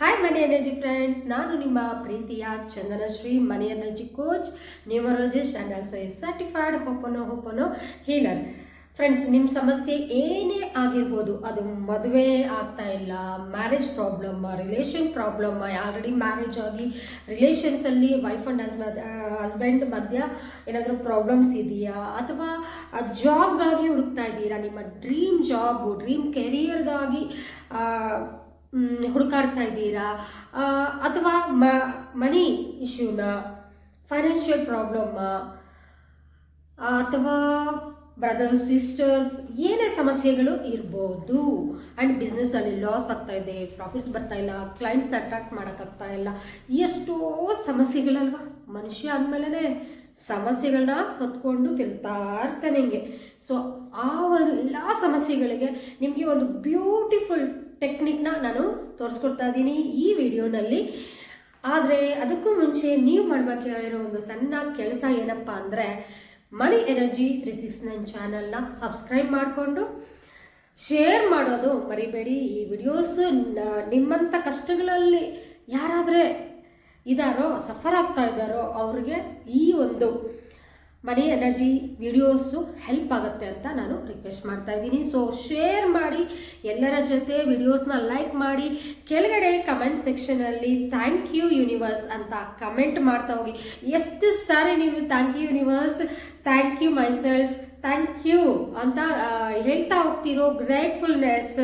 Hi ಮನಿ energy friends ನಾನು ನಿಮ್ಮ ಪ್ರೀತಿಯ Chandanashree, money energy coach numerologist and also a certified hooponopono healer friends ನಿಮ್ಮ ಸಮಸ್ಯೆ ಏನೇ ಆಗಿರ್ಬೋದು, ಅದು ಮದುವೆ ಆಗ್ತಾ ಇಲ್ಲ marriage problem relation problem already marriage ಆಗಿ ರಿಲೇಷನ್ಸಲ್ಲಿ ವೈಫ್ ಆ್ಯಂಡ್ ಹಸ್ಬಂಡ್ ಹಸ್ಬೆಂಡ್ ಮಧ್ಯ ಏನಾದರೂ ಪ್ರಾಬ್ಲಮ್ಸ್ ಇದೆಯಾ? ಅಥವಾ ಜಾಬ್ಗಾಗಿ ಹುಡುಕ್ತಾ ಇದ್ದೀರಾ? ನಿಮ್ಮ ಡ್ರೀಮ್ ಜಾಬು ಡ್ರೀಮ್ ಕೆರಿಯರ್ಗಾಗಿ ಹುಡುಕಾಡ್ತಾ ಇದ್ದೀರಾ? ಅಥವಾ ಮ ಮನಿ ಇಶ್ಯೂನ ಫೈನಾನ್ಷಿಯಲ್ ಪ್ರಾಬ್ಲಮ್ಮ ಅಥವಾ ಬ್ರದರ್ಸ್ ಸಿಸ್ಟರ್ಸ್ ಏನೇ ಸಮಸ್ಯೆಗಳು ಇರ್ಬೋದು. ಆ್ಯಂಡ್ ಬಿಸ್ನೆಸ್ಸಲ್ಲಿ ಲಾಸ್ ಆಗ್ತಾ ಇದೆ ಪ್ರಾಫಿಟ್ಸ್ ಬರ್ತಾ ಇಲ್ಲ ಕ್ಲೈಂಟ್ಸ್ ಅಟ್ರಾಕ್ಟ್ ಮಾಡೋಕ್ಕಾಗ್ತಾ ಇಲ್ಲ. ಎಷ್ಟೋ ಸಮಸ್ಯೆಗಳಲ್ವಾ? ಮನುಷ್ಯ ಅಂದಮೇಲೆ ಸಮಸ್ಯೆಗಳನ್ನ ಹೊತ್ಕೊಂಡು ತಿರ್ತಾ ಇರ್ತಾನೆ ಹಿಂಗೆ. ಸೊ ಆ ಎಲ್ಲ ಸಮಸ್ಯೆಗಳಿಗೆ ನಿಮಗೆ ಒಂದು ಬ್ಯೂಟಿಫುಲ್ ಟೆಕ್ನಿಕ್ನ ನಾನು ತೋರಿಸ್ಕೊಡ್ತಾ ಇದ್ದೀನಿ ಈ ವಿಡಿಯೋನಲ್ಲಿ. ಆದರೆ ಅದಕ್ಕೂ ಮುಂಚೆ ನೀವು ಮಾಡಬೇಕಾಗಿರೋ ಒಂದು ಸಣ್ಣ ಕೆಲಸ ಏನಪ್ಪ ಅಂದರೆ money energy three six nine ಚಾನಲ್ನ ಸಬ್ಸ್ಕ್ರೈಬ್ ಮಾಡಿಕೊಂಡು ಶೇರ್ ಮಾಡೋದು ಮರಿಬೇಡಿ. ಈ ವಿಡಿಯೋಸ್ ನಿಮ್ಮಂಥ ಕಷ್ಟಗಳಲ್ಲಿ ಯಾರಾದರೆ ಇದಾರೋ, ಸಫರ್ ಆಗ್ತಾ ಇದ್ದಾರೋ ಅವ್ರಿಗೆ ಈ ಒಂದು ಮನಿ ಎನರ್ಜಿ ವಿಡಿಯೋಸು ಹೆಲ್ಪ್ ಆಗುತ್ತೆ ಅಂತ ನಾನು ರಿಕ್ವೆಸ್ಟ್ ಮಾಡ್ತಾ ಇದ್ದೀನಿ. ಸೊ ಶೇರ್ ಮಾಡಿ, ಎಲ್ಲರ ಜೊತೆ ವಿಡಿಯೋಸ್ನ ಲೈಕ್ ಮಾಡಿ, ಕೆಳಗಡೆ ಕಮೆಂಟ್ ಸೆಕ್ಷನಲ್ಲಿ ಥ್ಯಾಂಕ್ ಯು ಯೂನಿವರ್ಸ್ ಅಂತ ಕಮೆಂಟ್ ಮಾಡ್ತಾ ಹೋಗಿ. ಎಷ್ಟು ಸಾರಿ ನೀವು thank you universe thank you myself thank you ಅಂತ ಹೇಳ್ತಾ ಹೋಗ್ತಿರೋ ಗ್ರೇಟ್ಫುಲ್ನೆಸ್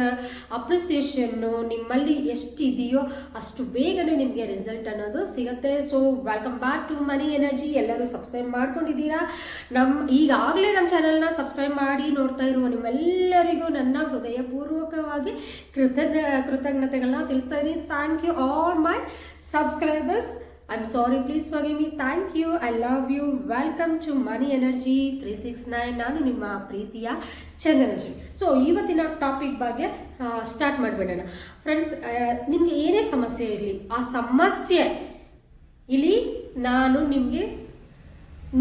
ಅಪ್ರಿಸಿಯೇಷನ್ನು ನಿಮ್ಮಲ್ಲಿ ಎಷ್ಟಿದೆಯೋ ಅಷ್ಟು ಬೇಗನೆ ನಿಮಗೆ ರಿಸಲ್ಟ್ ಅನ್ನೋದು ಸಿಗುತ್ತೆ. So welcome back to money energy ಎಲ್ಲರೂ ಸಬ್ಸ್ಕ್ರೈಬ್ ಮಾಡ್ಕೊಂಡಿದ್ದೀರಾ? ನಮ್ಮ ಈಗಾಗಲೇ ನಮ್ಮ ಚಾನಲ್ನ ಸಬ್ಸ್ಕ್ರೈಬ್ ಮಾಡಿ ನೋಡ್ತಾ ಇರುವ ನಿಮ್ಮೆಲ್ಲರಿಗೂ ನನ್ನ ಹೃದಯಪೂರ್ವಕವಾಗಿ ಕೃತಜ್ಞ, ಕೃತಜ್ಞತೆಗಳನ್ನ ತಿಳಿಸ್ತಾ ಇದ್ದೀನಿ. Thank you all my subscribers I am sorry please for me thank you I love you welcome to money energy three six nine ನಾನು ನಿಮ್ಮ ಪ್ರೀತಿಯ ಚಂದ್ರಜಿ ಸೊ ಇವತ್ತಿನ ಟಾಪಿಕ್ ಬಗ್ಗೆ ಸ್ಟಾರ್ಟ್ ಮಾಡಿಬಿಡೋಣ. ಫ್ರೆಂಡ್ಸ್ ನಿಮಗೆ ಏನೇ ಸಮಸ್ಯೆ ಇರಲಿ, ಆ ಸಮಸ್ಯೆ ಇಲ್ಲಿ ನಾನು ನಿಮಗೆ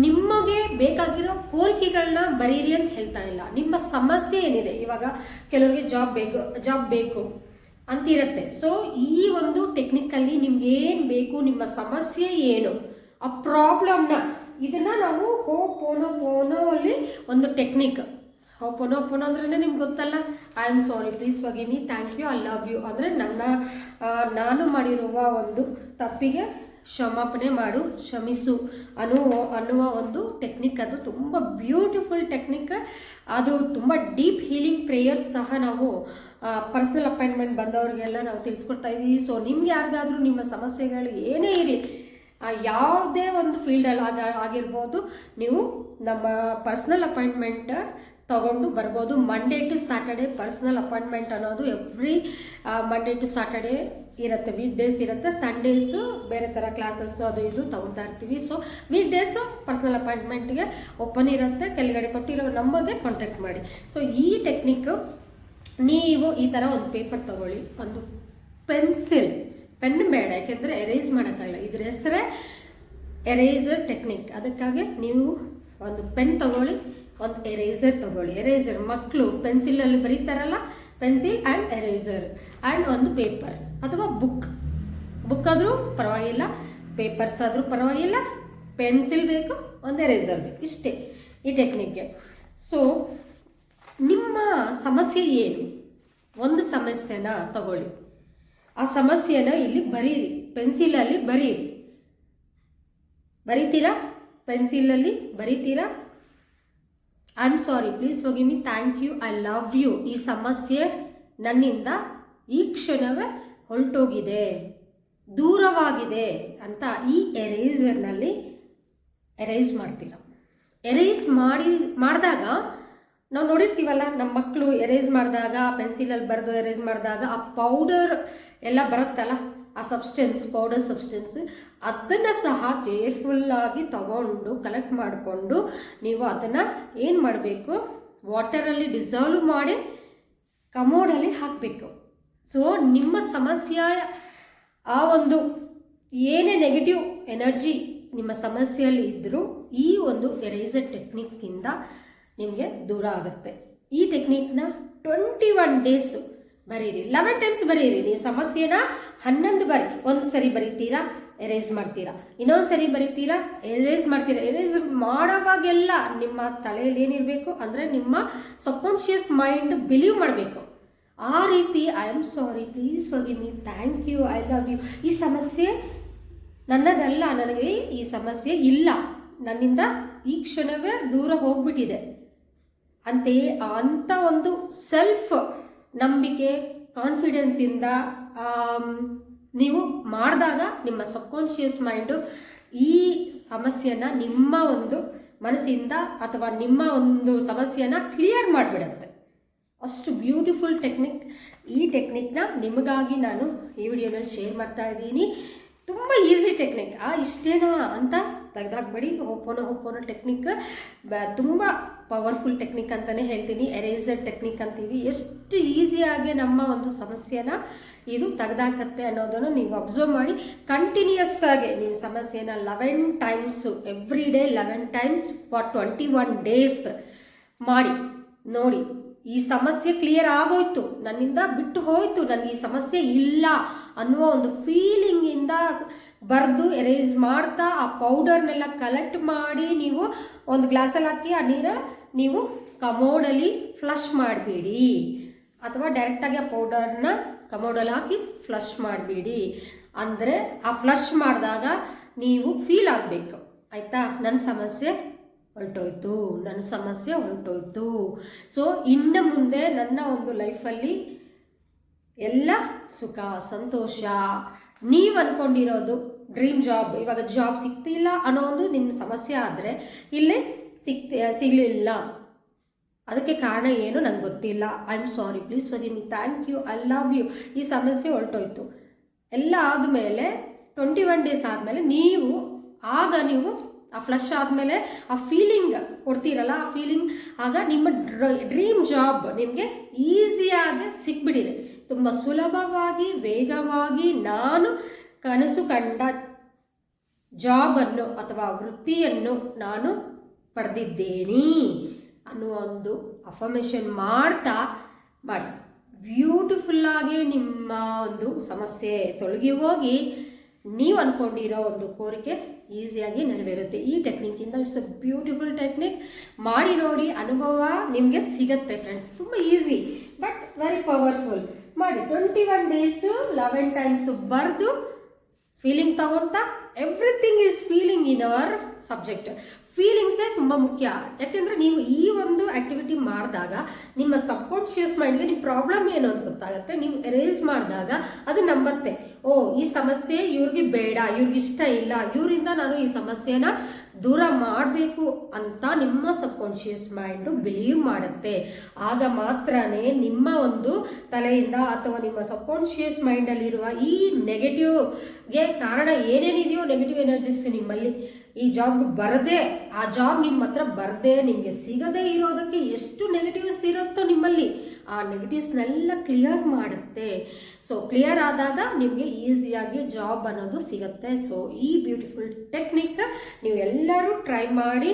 ನಿಮಗೆ ಬೇಕಾಗಿರೋ ಕೋರಿಕೆಗಳನ್ನ ಬರೀರಿ ಅಂತ ಹೇಳ್ತಾ ಇಲ್ಲ. ನಿಮ್ಮ ಸಮಸ್ಯೆ ಏನಿದೆ? ಇವಾಗ ಕೆಲವರಿಗೆ ಜಾಬ್ ಬೇಕು ಜಾಬ್ ಬೇಕು. ಅಂತಿರುತ್ತೆ. ಸೊ ಈ ಒಂದು ಟೆಕ್ನಿಕಲ್ಲಿ ನಿಮ್ಗೆ ಏನು ಬೇಕು, ನಿಮ್ಮ ಸಮಸ್ಯೆ ಏನು, ಆ ಪ್ರಾಬ್ಲಮ್ನ ಇದನ್ನು ನಾವು ಹೋ ಪೋನೋ ಪೋನೋ ಅಲ್ಲಿ ಒಂದು ಟೆಕ್ನಿಕ್ ಹೋ ಪೋನೋ ಪೋನೋ ಅಂದ್ರೆ ನಿಮ್ಗೆ ಗೊತ್ತಲ್ಲ? I am sorry please for me thank you I love you ಅಂದರೆ ನನ್ನ ನಾನು ಮಾಡಿರುವ ಒಂದು ತಪ್ಪಿಗೆ ಕ್ಷಮಾಪಣೆ ಮಾಡು, ಕ್ಷಮಿಸು ಅನ್ನುವ ಅನ್ನುವ ಒಂದು ಟೆಕ್ನಿಕ್ ಅದು ತುಂಬ ಬ್ಯೂಟಿಫುಲ್ ಟೆಕ್ನಿಕ್ ಅದು ತುಂಬ ಡೀಪ್ ಹೀಲಿಂಗ್ ಪ್ರೇಯರ್ಸ್ ಸಹ ನಾವು ಪರ್ಸ್ನಲ್ ಅಪಾಯಿಂಟ್ಮೆಂಟ್ ಬಂದವರಿಗೆಲ್ಲ ನಾವು ತಿಳಿಸ್ಕೊಡ್ತಾ ಇದ್ದೀವಿ. ಸೊ ನಿಮ್ಗೆ ಯಾರಿಗಾದ್ರೂ ನಿಮ್ಮ ಸಮಸ್ಯೆಗಳು ಏನೇ ಇರಲಿ ಯಾವುದೇ ಒಂದು ಫೀಲ್ಡಲ್ಲಿ ಆಗ, ಆಗಿರ್ಬೋದು, ನೀವು ನಮ್ಮ ಪರ್ಸ್ನಲ್ ಅಪಾಯಿಂಟ್ಮೆಂಟ್ ತಗೊಂಡು ಬರ್ಬೋದು. Monday to Saturday personal appointment ಅನ್ನೋದು ಎವ್ರಿ ಮಂಡೇ ಟು ಸ್ಯಾಟರ್ಡೆ ಇರುತ್ತೆ. ವೀಕ್ ಡೇಸ್ ಇರುತ್ತೆ. ಸಂಡೇಸು ಬೇರೆ ಥರ ಕ್ಲಾಸಸ್ಸು ಅದು ಇದು ತಗೊತಾ ಇರ್ತೀವಿ. ಸೊ ವೀಕ್ ಡೇಸು ಪರ್ಸ್ನಲ್ ಅಪಾಯಿಂಟ್ಮೆಂಟ್ಗೆ ಓಪನ್ ಇರುತ್ತೆ. ಕೆಳಗಡೆ ಕೊಟ್ಟಿರೋ ನಂಬರ್ಗೆ ಕಾಂಟ್ಯಾಕ್ಟ್ ಮಾಡಿ. ಸೊ ಈ ಟೆಕ್ನಿಕ್ಕು ನೀವು ಈ ಥರ ಒಂದು ಪೇಪರ್ ತಗೊಳ್ಳಿ. ಒಂದು ಪೆನ್ಸಿಲ್ ಪೆನ್ ಬೇಡ. ಯಾಕೆಂದರೆ ಎರೇಸ್ ಮಾಡೋಕ್ಕಾಗಲ್ಲ. ಇದ್ರ ಹೆಸರೇ ಎರೇಸರ್ ಟೆಕ್ನಿಕ್ ಅದಕ್ಕಾಗಿ ನೀವು ಒಂದು ಪೆನ್ ತಗೊಳ್ಳಿ. ಒಂದು ಎರೇಸರ್ ತಗೊಳ್ಳಿ. ಎರೇಸರ್ ಮಕ್ಕಳು ಪೆನ್ಸಿಲಲ್ಲಿ ಬರೀತಾರಲ್ಲ? ಪೆನ್ಸಿಲ್ ಆ್ಯಂಡ್ ಎರೇಸರ್ ಆ್ಯಂಡ್ ಒಂದು ಪೇಪರ್ ಅಥವಾ ಬುಕ್ ಬುಕ್ ಆದರೂ ಪರವಾಗಿಲ್ಲ ಪೇಪರ್ಸ್ ಆದರೂ ಪರವಾಗಿಲ್ಲ ಪೆನ್ಸಿಲ್ ಬೇಕು, ಒಂದು ಎರೇಸರ್ ಬೇಕು. ಇಷ್ಟೇ ಈ ಟೆಕ್ನಿಕ್ಗೆ ಸೊ ನಿಮ್ಮ ಸಮಸ್ಯೆ ಏನು? ಒಂದು ಸಮಸ್ಯೆನ ತಗೊಳ್ಳಿ. ಆ ಸಮಸ್ಯೆನ ಇಲ್ಲಿ ಬರೀರಿ. ಪೆನ್ಸಿಲಲ್ಲಿ ಬರೀರಿ. ಬರೀತೀರಾ? ಪೆನ್ಸಿಲಲ್ಲಿ ಬರೀತೀರಾ? ಐ ಆಮ್ ಸಾರಿ ಪ್ಲೀಸ್ ಹೋಗಿ me thank you I love you ಈ ಸಮಸ್ಯೆ ನನ್ನಿಂದ ಈ ಕ್ಷಣವೇ ಹೊರಟೋಗಿದೆ. ದೂರವಾಗಿದೆ ಅಂತ ಈ ಎರೇಸರ್ನಲ್ಲಿ ಎರೇಸ್ ಮಾಡ್ತೀರ? ಎರೇಸ್ ಮಾಡಿ, ಮಾಡಿದಾಗ ನಾವು ನೋಡಿರ್ತೀವಲ್ಲ ನಮ್ಮ ಮಕ್ಕಳು ಎರೇಸ್ ಮಾಡಿದಾಗ ಪೆನ್ಸಿಲಲ್ಲಿ ಬರೆದು ಎರೇಸ್ ಮಾಡಿದಾಗ ಆ ಪೌಡರ್ ಎಲ್ಲ ಬರುತ್ತಲ್ಲ, ಆ ಸಬ್ಸ್ಟೆನ್ಸ್ ಪೌಡರ್ ಸಬ್ಸ್ಟೆನ್ಸ್ ಅದನ್ನು ಸಹ ಕೇರ್ಫುಲ್ಲಾಗಿ ತಗೊಂಡು ಕಲೆಕ್ಟ್ ಮಾಡಿಕೊಂಡು ನೀವು ಅದನ್ನು ಏನು ಮಾಡಬೇಕು? ವಾಟರಲ್ಲಿ ಡಿಸಾಲ್ವ್ ಮಾಡಿ ಕಮೋಡಲ್ಲಿ ಹಾಕಬೇಕು. ಸೊ ನಿಮ್ಮ ಸಮಸ್ಯೆ, ಆ ಒಂದು ಏನೇ ನೆಗೆಟಿವ್ ಎನರ್ಜಿ ನಿಮ್ಮ ಸಮಸ್ಯೆಯಲ್ಲಿ ಇದ್ದರೂ ಈ ಒಂದು ಎರೇಸರ್ ಟೆಕ್ನಿಕ್ಕಿಂದ ನಿಮಗೆ ದೂರ ಆಗುತ್ತೆ. ಈ ಟೆಕ್ನಿಕ್ನ ಟ್ವೆಂಟಿ ಒನ್ ಡೇಸು ಬರೀರಿ. ಲೆವೆನ್ ಟೈಮ್ಸ್ ಬರೀರಿ. ನೀವು ಸಮಸ್ಯೆನ ಹನ್ನೊಂದು ಬಾರಿ ಒಂದು ಸರಿ ಬರೀತೀರಾ? ಎರೇಸ್ ಮಾಡ್ತೀರಾ? ಇನ್ನೊಂದು ಸರಿ ಬರೀತೀರಾ? ಎರೇಸ್ ಮಾಡ್ತೀರಾ? ಎರೇಸ್ ಮಾಡೋವಾಗೆಲ್ಲ ನಿಮ್ಮ ತಲೆಯಲ್ಲಿ ಏನಿರಬೇಕು ಅಂದರೆ ನಿಮ್ಮ ಸಬ್ಕಾನ್ಷಿಯಸ್ ಮೈಂಡ್ ಬಿಲೀವ್ ಮಾಡಬೇಕು. ಆ ರೀತಿ I am sorry please for me thank you I love you ಈ ಸಮಸ್ಯೆ ನನ್ನದಲ್ಲ, ನನಗೆ ಈ ಸಮಸ್ಯೆ ಇಲ್ಲ. ನನ್ನಿಂದ ಈ ಕ್ಷಣವೇ ದೂರ ಹೋಗ್ಬಿಟ್ಟಿದೆ. ಅಂತೆಯೇ ಅಂಥ ಒಂದು ಸೆಲ್ಫ್ ನಂಬಿಕೆ ಕಾನ್ಫಿಡೆನ್ಸಿಂದ ನೀವು ಮಾಡಿದಾಗ ನಿಮ್ಮ ಸಬ್ಕಾನ್ಷಿಯಸ್ ಮೈಂಡು ಈ ಸಮಸ್ಯೆನ ನಿಮ್ಮ ಒಂದು ಮನಸ್ಸಿಂದ ಅಥವಾ ನಿಮ್ಮ ಒಂದು ಸಮಸ್ಯೆನ ಕ್ಲಿಯರ್ ಮಾಡಿಬಿಡತ್ತೆ. ಅಷ್ಟು ಬ್ಯೂಟಿಫುಲ್ ಟೆಕ್ನಿಕ್. ಈ ಟೆಕ್ನಿಕ್ನ ನಿಮಗಾಗಿ ನಾನು ಈ ವಿಡಿಯೋನಲ್ಲಿ ಶೇರ್ ಮಾಡ್ತಾ ಇದ್ದೀನಿ. ತುಂಬ ಈಸಿ ಟೆಕ್ನಿಕ್. ಆ ಇಷ್ಟೇನಾ ಅಂತ ತೆಗೆದಾಕ್ಬೇಡಿ. Hooponopono technique. ತುಂಬ ಪವರ್ಫುಲ್ ಟೆಕ್ನಿಕ್ ಅಂತಲೇ ಹೇಳ್ತೀನಿ. ಎರೇಸರ್ ಟೆಕ್ನಿಕ್ ಅಂತೀವಿ. ಎಷ್ಟು ಈಸಿಯಾಗಿ ನಮ್ಮ ಒಂದು ಸಮಸ್ಯೆನ ಇದು ತೆಗೆದಾಕತ್ತೆ ಅನ್ನೋದನ್ನು ನೀವು ಅಬ್ಸರ್ವ್ ಮಾಡಿ ಕಂಟಿನ್ಯೂಸ್ ಆಗಿ ನಿಮ್ಮ ಸಮಸ್ಯೆನ eleven times every day eleven times for twenty one days ಮಾಡಿ, ನೋಡಿ. ಈ ಸಮಸ್ಯೆ ಕ್ಲಿಯರ್ ಆಗೋಯ್ತು. ನನ್ನಿಂದ ಬಿಟ್ಟು ಹೋಯ್ತು. ನನಗೆ ಈ ಸಮಸ್ಯೆ ಇಲ್ಲ ಅನ್ನುವ ಒಂದು ಫೀಲಿಂಗಿಂದ ಬರೆದು ಎರೇಸ್ ಮಾಡ್ತಾ ಆ ಪೌಡರ್ನೆಲ್ಲ ಕಲೆಕ್ಟ್ ಮಾಡಿ ನೀವು ಒಂದು ಗ್ಲಾಸಲ್ಲಿ ಹಾಕಿ ಆ ನೀರ ನೀವು ಕಮೋಡಲ್ಲಿ ಫ್ಲಶ್ ಮಾಡಬೇಡಿ. ಅಥವಾ ಡೈರೆಕ್ಟಾಗಿ ಆ ಪೌಡರ್ನ ಕಮೋಡಲ್ಲಿ ಹಾಕಿ ಫ್ಲಶ್ ಮಾಡಬೇಡಿ. ಅಂದರೆ ಆ ಫ್ಲಶ್ ಮಾಡಿದಾಗ ನೀವು ಫೀಲ್ ಆಗಬೇಕು. ಆಯಿತಾ? ನನ್ನ ಸಮಸ್ಯೆ ಹೊರಟೋಯ್ತು. ನನ್ನ ಸಮಸ್ಯೆ ಹೊರಟೋಯ್ತು. ಸೊ ಇನ್ನು ಮುಂದೆ ನನ್ನ ಒಂದು ಲೈಫಲ್ಲಿ ಎಲ್ಲ ಸುಖ, ಸಂತೋಷ. ನೀವು ಅಂದ್ಕೊಂಡಿರೋದು ಡ್ರೀಮ್ ಜಾಬ್ ಇವಾಗ ಜಾಬ್ ಸಿಗ್ತಿಲ್ಲ ಅನ್ನೋ ಒಂದು ನಿಮ್ಮ ಸಮಸ್ಯೆ ಆದರೆ ಇಲ್ಲೇ ಸಿಗ್ತಿ ಸಿಗಲಿಲ್ಲ. ಅದಕ್ಕೆ ಕಾರಣ ಏನು ನಂಗೆ ಗೊತ್ತಿಲ್ಲ. I am sorry please for me thank you I love you ಈ ಸಮಸ್ಯೆ ಹೊರಟೋಯ್ತು. ಎಲ್ಲ ಆದಮೇಲೆ ಟ್ವೆಂಟಿ ಒನ್ ಡೇಸ್ ಆದಮೇಲೆ ನೀವು, ಆಗ ನೀವು ಆ ಫ್ಲಶ್ ಆದಮೇಲೆ ಆ ಫೀಲಿಂಗ್ ಕೊಡ್ತೀರಲ್ಲ, ಆ ಫೀಲಿಂಗ್ ಆಗ ನಿಮ್ಮ ಡ್ರೀಮ್ ಜಾಬ್ ನಿಮಗೆ ಈಸಿಯಾಗಿ ಸಿಕ್ಬಿಟ್ಟಿದೆ. ತುಂಬ ಸುಲಭವಾಗಿ, ವೇಗವಾಗಿ ನಾನು ಕನಸು ಕಂಡ ಜಾಬನ್ನು ಅಥವಾ ವೃತ್ತಿಯನ್ನು ನಾನು ಪಡೆದಿದ್ದೇನೆ. ಅನ್ನುವ ಒಂದು ಅಫರ್ಮೇಷನ್ ಮಾಡ್ತಾ ಮಾಡಿ ಬ್ಯೂಟಿಫುಲ್ಲಾಗಿ ನಿಮ್ಮ ಒಂದು ಸಮಸ್ಯೆ ತೊಲಗಿ ಹೋಗಿ ನೀವು ಅಂದ್ಕೊಂಡಿರೋ ಒಂದು ಕೋರಿಕೆ ಈಸಿಯಾಗಿ ನೆರವೇರುತ್ತೆ. ಈ ಟೆಕ್ನಿಕ್ಕಿಂದ ಇಟ್ಸ್ ಅ ಬ್ಯೂಟಿಫುಲ್ ಟೆಕ್ನಿಕ್ ಮಾಡಿ ನೋಡಿ ಅನುಭವ ನಿಮಗೆ ಸಿಗತ್ತೆ ಫ್ರೆಂಡ್ಸ್ ತುಂಬ ಈಸಿ ಬಟ್ ವೆರಿ ಪವರ್ಫುಲ್ ಮಾಡಿ twenty one days eleven times ಬರೆದು ಫೀಲಿಂಗ್ ತಗೊಳ್ತಾ everything is feeling in our subject ಫೀಲಿಂಗ್ಸೇ ತುಂಬ ಮುಖ್ಯ. ಯಾಕೆಂದರೆ ನೀವು ಈ ಒಂದು ಆ್ಯಕ್ಟಿವಿಟಿ ಮಾಡಿದಾಗ ನಿಮ್ಮ ಸಬ್ಕಾನ್ಷಿಯಸ್ ಮೈಂಡ್ಗೆ ನಿಮ್ಮ ಪ್ರಾಬ್ಲಮ್ ಏನು ಅಂತ ಗೊತ್ತಾಗುತ್ತೆ. ನೀವು ಎರೇಸ್ ಮಾಡಿದಾಗ ಅದು ನಂಬತ್ತೆ. ಓ, ಈ ಸಮಸ್ಯೆ ಇವ್ರಿಗೆ ಬೇಡ, ಇವ್ರಿಗೆ ಇಷ್ಟ ಇಲ್ಲ, ಇವರಿಂದ ನಾನು ಈ ಸಮಸ್ಯೆನ ದೂರ ಮಾಡಬೇಕು ಅಂತ ನಿಮ್ಮ ಸಬ್ಕಾನ್ಷಿಯಸ್ ಮೈಂಡು ಬಿಲೀವ್ ಮಾಡುತ್ತೆ. ಆಗ ಮಾತ್ರನೇ ನಿಮ್ಮ ಒಂದು ತಲೆಯಿಂದ ಅಥವಾ ನಿಮ್ಮ ಸಬ್ಕಾನ್ಷಿಯಸ್ ಮೈಂಡಲ್ಲಿರುವ ಈ ನೆಗೆಟಿವ್ಗೆ ಕಾರಣ ಏನೇನಿದೆಯೋ ನೆಗೆಟಿವ್ ಎನರ್ಜೀಸ್ ನಿಮ್ಮಲ್ಲಿ ಈ ಜಾಬ್ ಬರದೆ, ಆ ಜಾಬ್ ನಿಮ್ಮ ಹತ್ರ ಬರದೆ, ನಿಮಗೆ ಸಿಗದೆ ಇರೋದಕ್ಕೆ ಎಷ್ಟು ನೆಗೆಟಿವ್ಸ್ ಇರುತ್ತೋ ನಿಮ್ಮಲ್ಲಿ, ಆ ನೆಗೆಟಿವ್ಸ್ನೆಲ್ಲ ಕ್ಲಿಯರ್ ಮಾಡುತ್ತೆ. ಸೊ ಕ್ಲಿಯರ್ ಆದಾಗ ನಿಮಗೆ ಈಸಿಯಾಗಿ ಜಾಬ್ ಅನ್ನೋದು ಸಿಗುತ್ತೆ. ಸೊ ಈ ಬ್ಯೂಟಿಫುಲ್ ಟೆಕ್ನಿಕ್ ನೀವು ಎಲ್ಲರೂ ಟ್ರೈ ಮಾಡಿ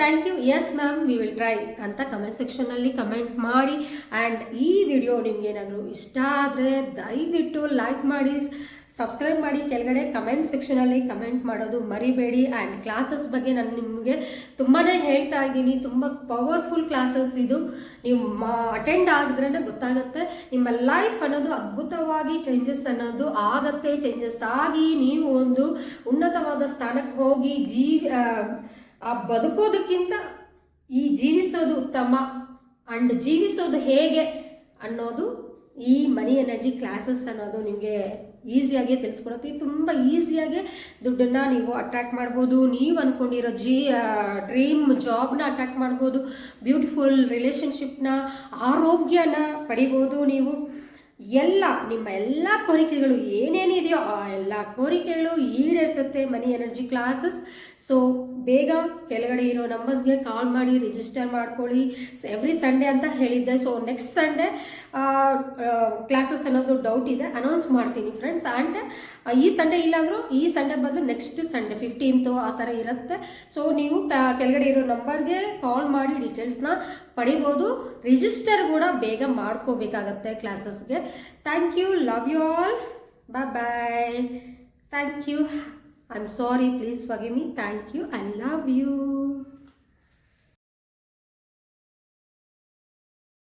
thank you yes ma'am we will try ಅಂತ ಕಮೆಂಟ್ ಸೆಕ್ಷನಲ್ಲಿ ಕಮೆಂಟ್ ಮಾಡಿ. ಆ್ಯಂಡ್ ಈ ವಿಡಿಯೋ ನಿಮಗೇನಾದರೂ ಇಷ್ಟ ಆದರೆ ದಯವಿಟ್ಟು ಲೈಕ್ ಮಾಡಿ. ಸಬ್ಸ್ಕ್ರೈಬ್ ಮಾಡಿ ಕೆಳಗಡೆ ಕಮೆಂಟ್ ಸೆಕ್ಷನಲ್ಲಿ ಕಮೆಂಟ್ ಮಾಡೋದು ಮರಿಬೇಡಿ ಆ್ಯಂಡ್ ಕ್ಲಾಸಸ್ ಬಗ್ಗೆ ನಾನು ನಿಮಗೆ ತುಂಬಾ ಹೇಳ್ತಾ ಇದ್ದೀನಿ. ತುಂಬ ಪವರ್ಫುಲ್ ಕ್ಲಾಸಸ್ ಇದು. ನೀವು ಅಟೆಂಡ್ ಆಗಿದ್ರೇ ಗೊತ್ತಾಗುತ್ತೆ. ನಿಮ್ಮ ಲೈಫ್ ಅನ್ನೋದು ಅದ್ಭುತವಾಗಿ ಚೇಂಜಸ್ ಅನ್ನೋದು ಆಗತ್ತೆ. ಚೇಂಜಸ್ ಆಗಿ ನೀವು ಒಂದು ಉನ್ನತವಾದ ಸ್ಥಾನಕ್ಕೆ ಹೋಗಿ ಜೀವ, ಆ ಬದುಕೋದಕ್ಕಿಂತ ಈ ಜೀವಿಸೋದು ಉತ್ತಮ. ಅಂಡ್ ಜೀವಿಸೋದು ಹೇಗೆ ಅನ್ನೋದು ಈ ಮನಿ ಎನರ್ಜಿ ಕ್ಲಾಸಸ್ ಅನ್ನೋದು ನಿಮಗೆ ಈಸಿಯಾಗಿ ತಿಳಿಸ್ಕೊಡುತ್ತೆ. ತುಂಬ ಈಸಿಯಾಗಿ ದುಡ್ಡನ್ನು ನೀವು ಅಟ್ಯಾಕ್ ಮಾಡ್ಬೋದು. ನೀವು ಅಂದ್ಕೊಂಡಿರೋ ಜಿ ಡ್ರೀಮ್ ಜಾಬ್ನ ಅಟ್ಯಾಕ್ ಮಾಡ್ಬೋದು. ಬ್ಯೂಟಿಫುಲ್ ರಿಲೇಷನ್ಶಿಪ್ನ ಆರೋಗ್ಯನ ಪಡಿಬೋದು ನೀವು. ಎಲ್ಲ, ನಿಮ್ಮ ಎಲ್ಲ ಕೋರಿಕೆಗಳು ಏನೇನಿದೆಯೋ ಆ ಎಲ್ಲ ಕೋರಿಕೆಗಳು ಈಡೇರಿಸುತ್ತೆ ಮನಿ ಎನರ್ಜಿ ಕ್ಲಾಸಸ್. ಸೊ ಬೇಗ ಕೆಳಗಡೆ ಇರೋ ನಂಬರ್ಸ್ಗೆ ಕಾಲ್ ಮಾಡಿ ರಿಜಿಸ್ಟರ್ ಮಾಡ್ಕೊಳ್ಳಿ. ಎವ್ರಿ ಸಂಡೇ ಅಂತ ಹೇಳಿದ್ದೆ. ಸೊ ನೆಕ್ಸ್ಟ್ ಸಂಡೇ ಕ್ಲಾಸಸ್ ಅನ್ನೋದು ಡೌಟ್ ಇದೆ. ಅನೌನ್ಸ್ ಮಾಡ್ತೀನಿ ಫ್ರೆಂಡ್ಸ್ ಆ್ಯಂಡ್ ಈ ಸಂಡೇ ಇಲ್ಲಾಂದ್ರೂ ಈ ಸಂಡೇ ಬದಲು ನೆಕ್ಸ್ಟ್ ಸಂಡೇ ಫಿಫ್ಟೀನ್ತು ಆ ಥರ ಇರುತ್ತೆ. ಸೊ ನೀವು ಕೆಳಗಡೆ ಇರೋ ನಂಬರ್ಗೆ ಕಾಲ್ ಮಾಡಿ ಡೀಟೇಲ್ಸ್ನ ಪಡಿಬೋದು. ರಿಜಿಸ್ಟರ್ ಕೂಡ ಬೇಗ ಮಾಡ್ಕೋಬೇಕಾಗತ್ತೆ ಕ್ಲಾಸಸ್ಗೆ thank you love you all bye bye thank you I am sorry please for me thank you I love you